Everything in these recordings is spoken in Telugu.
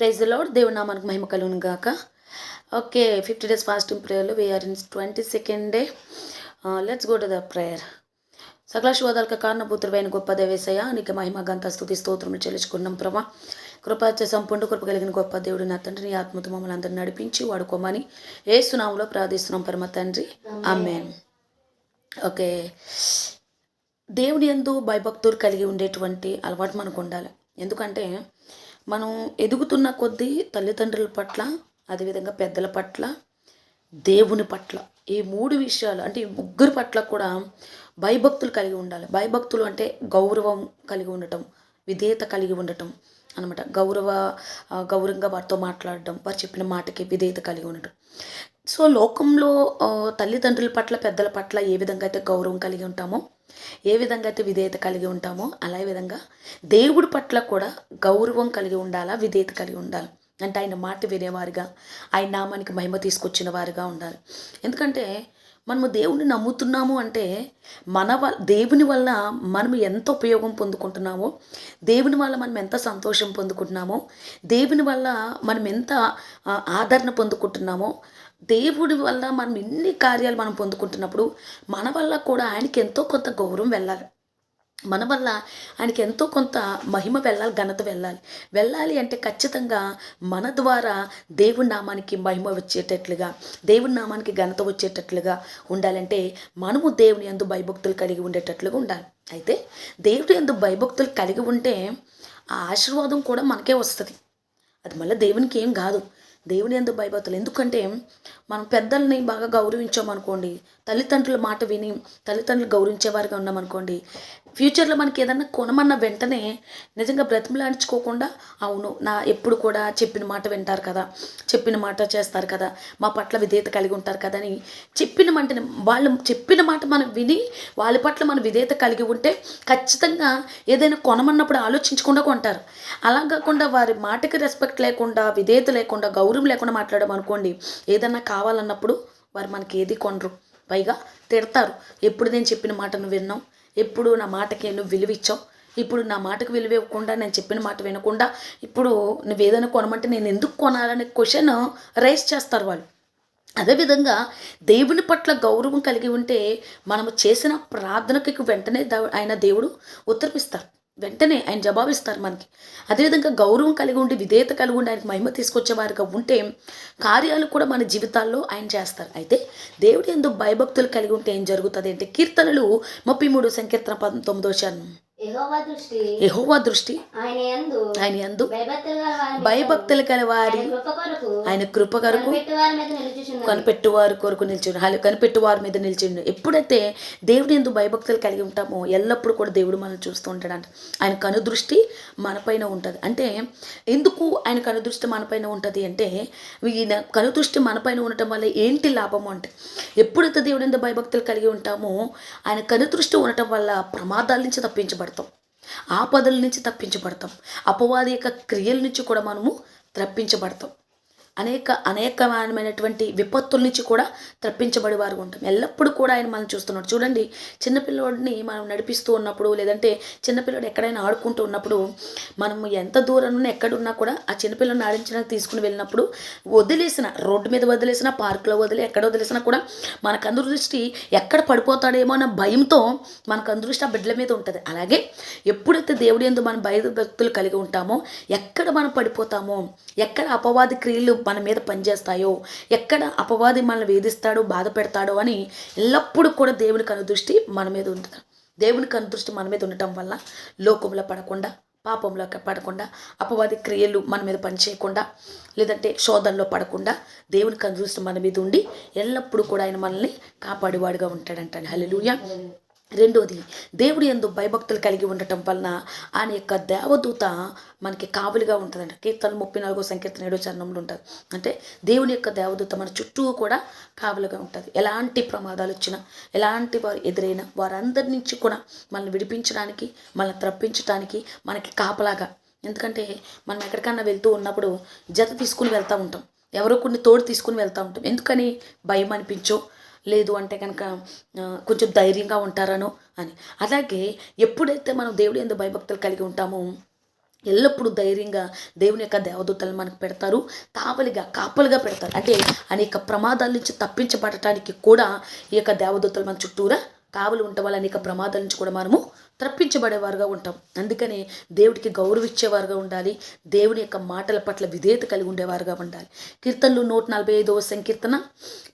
ప్రైజ్ లోడ్ దేవుని నామానికి మహిమ కలుగును గాక. Okay fifty days fasting ప్రేయర్లో we're in twenty second day let's go to the prayer సకల శోధాలకు కారణపుత్రుడైన గొప్ప దేవేశయ నీకు మహిమ గంత స్థుతి స్తోత్రం చెల్లించుకున్నాం ప్రభా. కృపాచ సంపూర్ణ కృప కలిగిన గొప్ప దేవుడు నా తండ్రి నీ ఆత్మతో మమ్మల్ని అందరిని నడిపించి వాడుకోమని ఏ సునాములో ప్రార్థిస్తున్నాం పరమ తండ్రి. ఆమెన్ ఓకే దేవుని ఎందు భయభక్తులు కలిగి ఉండేటువంటి అలవాటు మనకు ఉండాలి. ఎందుకంటే మనం ఎదుగుతున్న కొద్దీ తల్లిదండ్రుల పట్ల అదేవిధంగా పెద్దల పట్ల దేవుని పట్ల ఈ మూడు విషయాలు అంటే ఈ ముగ్గురు పట్ల కూడా భయభక్తులు కలిగి ఉండాలి. భయభక్తులు అంటే గౌరవం కలిగి ఉండటం. విధేయత కలిగి ఉండటం అనమాట గౌరవ గౌరవంగా వారితో మాట్లాడడం వారు చెప్పిన మాటకి విధేయత కలిగి ఉండటం. సో లోకంలో తల్లిదండ్రుల పట్ల పెద్దల పట్ల ఏ విధంగా అయితే గౌరవం కలిగి ఉంటామో ఏ విధంగా అయితే విధేయత కలిగి ఉంటామో అలాగే విధంగా దేవుడి పట్ల కూడా గౌరవం కలిగి ఉండాలా విధేయత కలిగి ఉండాలి? అంటే ఆయన మాట వినేవారుగా ఆయన నామానికి మహిమ తీసుకొచ్చిన వారుగా ఉండాలి. ఎందుకంటే మనము దేవుణ్ణి నమ్ముతున్నాము అంటే మన వల్ల దేవుని వల్ల మనం ఎంత ఉపయోగం పొందుకుంటున్నామో దేవుని వల్ల మనం ఎంత సంతోషం పొందుకుంటున్నామో దేవుని వల్ల మనం ఎంత ఆదరణ పొందుకుంటున్నామో దేవుడి వల్ల మనం ఇన్ని కార్యాలు మనం పొందుకుంటున్నప్పుడు మన వల్ల కూడా ఆయనకి ఎంతో కొంత గౌరవం వెళ్ళాలి. మన వల్ల ఆయనకి ఎంతో కొంత మహిమ వెళ్ళాలి ఘనత వెళ్ళాలి. వెళ్ళాలి అంటే ఖచ్చితంగా మన ద్వారా దేవుడి నామానికి మహిమ వచ్చేటట్లుగా దేవుడి నామానికి ఘనత వచ్చేటట్లుగా ఉండాలంటే మనము దేవుని ఎందు భయభక్తులు కలిగి ఉండేటట్లుగా ఉండాలి. అయితే దేవుడి ఎందు భయభక్తులు కలిగి ఉంటే ఆ ఆశీర్వాదం కూడా మనకే వస్తుంది. అది మళ్ళీ దేవునికి ఏం కాదు. దేవుని ఎందుకు భయభక్తులు. ఎందుకంటే మనం పెద్దల్ని బాగా గౌరవించామనుకోండి తల్లిదండ్రుల మాట విని తల్లిదండ్రులు గౌరవించేవారుగా ఉన్నామనుకోండి ఫ్యూచర్లో మనకి ఏదన్నా కొనమన్న వెంటనే నిజంగా బ్రతిమలాడించుకోకుండా అవును నా ఎప్పుడు కూడా చెప్పిన మాట వింటారు కదా చెప్పిన మాట చేస్తారు కదా మా పట్ల విధేయత కలిగి ఉంటారు కదా అని చెప్పిన మాట వాళ్ళు చెప్పిన మాట మనం విని వాళ్ళ పట్ల మన విధేయత కలిగి ఉంటే ఖచ్చితంగా ఏదైనా కొనమన్నప్పుడు ఆలోచించకుండా కొంటారు. అలా కాకుండా వారి మాటకి రెస్పెక్ట్ లేకుండా విధేయత లేకుండా గౌరవం లేకుండా మాట్లాడడం అనుకోండి ఏదన్నా కావాలన్నప్పుడు వారు మనకి ఏది కొనరు. పైగా తిడతారు. ఎప్పుడు నేను చెప్పిన మాటను విన్నాం ఎప్పుడు నా మాటకి నువ్వు విలువిచ్చావు. ఇప్పుడు నా మాటకు విలువ ఇవ్వకుండా నేను చెప్పిన మాట వినకుండా ఇప్పుడు నువ్వు ఏదైనా కొనమంటే నేను ఎందుకు కొనాలనే క్వశ్చన్ రైస్ చేస్తారు వాళ్ళు. అదేవిధంగా దేవుని పట్ల గౌరవం కలిగి ఉంటే మనము చేసిన ప్రార్థనకి వెంటనే ఆయన దేవుడు ఉత్తర్పిస్తారు వెంటనే ఆయన జవాబిస్తారు మనకి. అదేవిధంగా గౌరవం కలిగి ఉండి విధేయత కలిగి ఉండి ఆయనకు మహిమ తీసుకొచ్చేవారుగా ఉంటే కార్యాలు కూడా మన జీవితాల్లో ఆయన చేస్తారు. అయితే దేవుడు ఎందుకు భయభక్తులు కలిగి ఉంటే ఏం జరుగుతుంది అంటే కీర్తనలు ముప్పై మూడు సంకీర్తన పంతొమ్మిదో శాతం యెహోవా దృష్టి ఆయన యందు భయభక్తులు కల వారి ఆయన కృప కొరకు కనిపెట్టువారు కొరకు నిల్చుండు కనిపెట్టువారి మీద నిల్చుండు. ఎప్పుడైతే దేవుని ఎందుకు భయభక్తులు కలిగి ఉంటామో ఎల్లప్పుడూ కూడా దేవుడు మనల్ని చూస్తూ ఉంటాడంట. ఆయన కనుదృష్టి మనపైన ఉంటుంది. అంటే ఎందుకు ఆయన కనుదృష్టి మనపైన ఉంటుంది అంటే ఈయన కనుదృష్టి మనపైన ఉండటం వల్ల ఏంటి లాభము అంటే ఎప్పుడైతే దేవుని ఎందుకు భయభక్తులు కలిగి ఉంటామో ఆయన కనుదృష్టి ఉండటం వల్ల ప్రమాదాల నుంచి తప్పించబడతాం ఆపదల నుంచి తప్పించబడతాం. అపవాది యొక్క క్రియల నుంచి కూడా మనము తప్పించబడతాం. అనేక అనేకమైనటువంటి విపత్తుల నుంచి కూడా తప్పించబడి వారు ఉంటాం. ఎల్లప్పుడూ కూడా ఆయన మనం చూస్తున్నాడు. చూడండి చిన్నపిల్లోడిని మనం నడిపిస్తూ ఉన్నప్పుడు లేదంటే చిన్నపిల్లడు ఎక్కడైనా ఆడుకుంటూ ఉన్నప్పుడు మనం ఎంత దూరం ఉన్నా ఎక్కడున్నా కూడా ఆ చిన్నపిల్లని ఆడించడానికి తీసుకుని వెళ్ళినప్పుడు వదిలేసిన రోడ్డు మీద వదిలేసిన పార్కులో వదిలి ఎక్కడ వదిలేసినా కూడా మనకు అందృష్టి ఎక్కడ పడిపోతాడేమో అన్న భయంతో మనకు అందృష్టి ఆ బిడ్డల మీద ఉంటుంది. అలాగే ఎప్పుడైతే దేవుడి ఎందు మనం భయభక్తులు కలిగి ఉంటామో ఎక్కడ మనం పడిపోతామో ఎక్కడ అపవాది క్రియలు మన మీద పనిచేస్తాయో? ఎక్కడ అపవాది మనల్ని వేధిస్తాడో బాధ పెడతాడో అని ఎల్లప్పుడూ కూడా దేవుని కనుదృష్టి మన మీద ఉంటుంది. దేవుని కనుదృష్టి మన మీద ఉండటం వల్ల లోకంలో పడకుండా పాపంలో పడకుండా అపవాది క్రియలు మన మీద పనిచేయకుండా లేదంటే శోధనలో పడకుండా దేవుని కనుదృష్టి మన మీద ఉండి ఎల్లప్పుడూ కూడా ఆయన మనల్ని కాపాడేవాడుగా ఉంటాడంటాను హలో రెండోది దేవుడు ఎందు భయభక్తులు కలిగి ఉండటం వలన ఆయన యొక్క దేవదూత మనకి కావలిగా ఉంటుందంట. కీర్తన ముప్పై నాలుగో సంకీర్తన ఏడో చరణంలో ఉంటుంది. అంటే దేవుని యొక్క దేవదూత మన చుట్టూ కూడా కావలిగా ఉంటుంది. ఎలాంటి ప్రమాదాలు వచ్చినా ఎలాంటి వారు ఎదురైనా వారందరి నుంచి కూడా మనల్ని విడిపించడానికి మనల్ని తప్పించడానికి మనకి కాపలాగా. ఎందుకంటే మనం ఎక్కడికన్నా వెళ్తూ ఉన్నప్పుడు జత తీసుకుని వెళ్తూ ఉంటాం. ఎవరో కొన్ని తోడు తీసుకుని వెళ్తూ ఉంటాం. ఎందుకని భయం అనిపించో లేదు అంటే కనుక కొంచెం ధైర్యంగా ఉంటారనో అని. అలాగే ఎప్పుడైతే మనం దేవుడు ఎందు భయభక్తులు కలిగి ఉంటామో ఎల్లప్పుడూ ధైర్యంగా దేవుని యొక్క దేవదూతలు మనకు పెడతారు కావలిగా కాపలుగా పెడతారు. అంటే అనేక ప్రమాదాల నుంచి తప్పించబడటానికి కూడా ఈ యొక్క దేవదూతలు మన చుట్టూరా కావలి ఉండటం వల్ల అనేక ప్రమాదాల నుంచి కూడా మనము తప్పించబడేవారుగా ఉంటాం. అందుకని దేవుడికి గౌరవించేవారుగా ఉండాలి. దేవుని యొక్క మాటల పట్ల విధేయత కలిగి ఉండేవారుగా ఉండాలి. కీర్తనలు నూట నలభై ఐదవ సంకీర్తన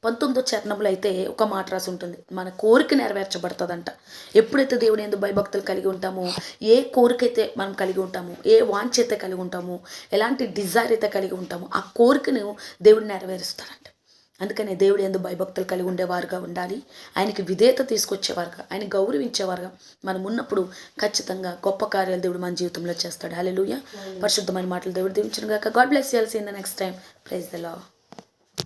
పంతొమ్మిదో చరణంలో అయితే ఒక మాట రాసి ఉంటుంది. మన కోరిక నెరవేర్చబడుతుందంట. ఎప్పుడైతే దేవుని ఎందుకు భయభక్తులు కలిగి ఉంటామో ఏ కోరిక అయితే మనం కలిగి ఉంటామో ఏ వాంఛ అయితే కలిగి ఉంటామో ఎలాంటి డిజైర్ అయితే కలిగి ఉంటామో ఆ కోరికను దేవుడు నెరవేరుస్తారంట అందుకనే దేవుడు ఎందు భయభక్తులు కలిగి ఉండేవారుగా ఉండాలి. ఆయనకి విధేయత తీసుకొచ్చేవారుగా ఆయన గౌరవించేవారుగా మనం ఉన్నప్పుడు ఖచ్చితంగా గొప్ప కార్యాలు దేవుడు మన జీవితంలో చేస్తాడు. హల్లెలూయా పరిశుద్ధమైన మాటలు దేవుడు దీవించిన గాక God bless y'all in the next time praise the Lord